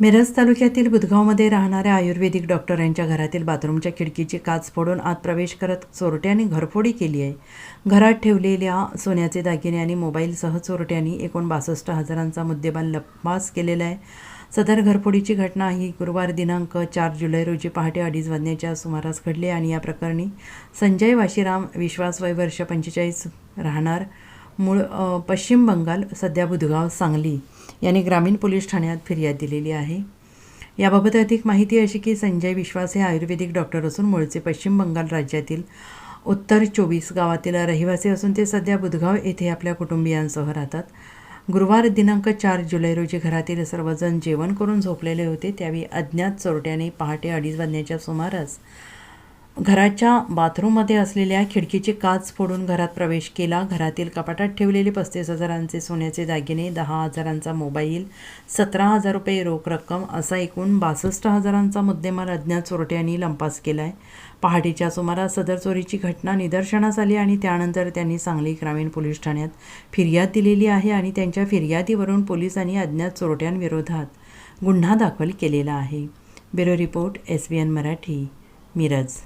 मिरज तालुक्यातील बुधगावमध्ये राहणाऱ्या आयुर्वेदिक डॉक्टरांच्या घरातील बाथरूमच्या खिडकीची काच फोडून आत प्रवेश करत चोरट्यांनी घरफोडी केली आहे. घरात ठेवलेल्या सोन्याचे दागिने आणि मोबाईलसह चोरट्यांनी एकूण बासष्ट हजारांचा मुद्देमाल लपास केलेला आहे. सदर घरफोडीची घटना ही गुरुवार दिनांक चार जुलै रोजी पहाटे अडीच वाजण्याच्या सुमारास घडली आणि या प्रकरणी संजय वाशीराम विश्वास वय वर्ष पंचेचाळीस राहणार मूळ पश्चिम बंगाल सध्या बुधगाव सांगली यांनी ग्रामीण पोलीस ठाण्यात फिर्याद दिलेली आहे. याबाबत अधिक माहिती अशी की संजय विश्वास हे आयुर्वेदिक डॉक्टर असून मूळचे पश्चिम बंगाल राज्यातील उत्तर चोवीस गावातील रहिवासी असून ते सध्या बुधगाव येथे आपल्या कुटुंबियांसह राहतात. गुरुवार दिनांक चार जुलै रोजी घरातील सर्वजण जेवण करून झोपलेले होते त्यावेळी अज्ञात चोरट्याने पहाटे अडीच वाजण्याच्या सुमारास घराच्या बाथरूममध्ये असलेल्या खिडकीची काच फोडून घरात प्रवेश केला. घरातील कपाटात ठेवलेले पस्तीस हजारांचे सोन्याचे दागिने दहा हजारांचा मोबाईल सतरा हजार रुपये रोख रक्कम असा एकूण बासष्ट हजारांचा मुद्देमाल अज्ञात चोरट्यांनी लंपास केला आहे पहाटेच्या सुमारास सदर चोरीची घटना निदर्शनास आली आणि त्यानंतर त्यांनी सांगली ग्रामीण पोलीस ठाण्यात फिर्याद दिलेली आहे आणि त्यांच्या फिर्यादीवरून पोलिसांनी अज्ञात चोरट्यांविरोधात गुन्हा दाखल केलेला आहे. Bureau report S B N Marathi Miraj.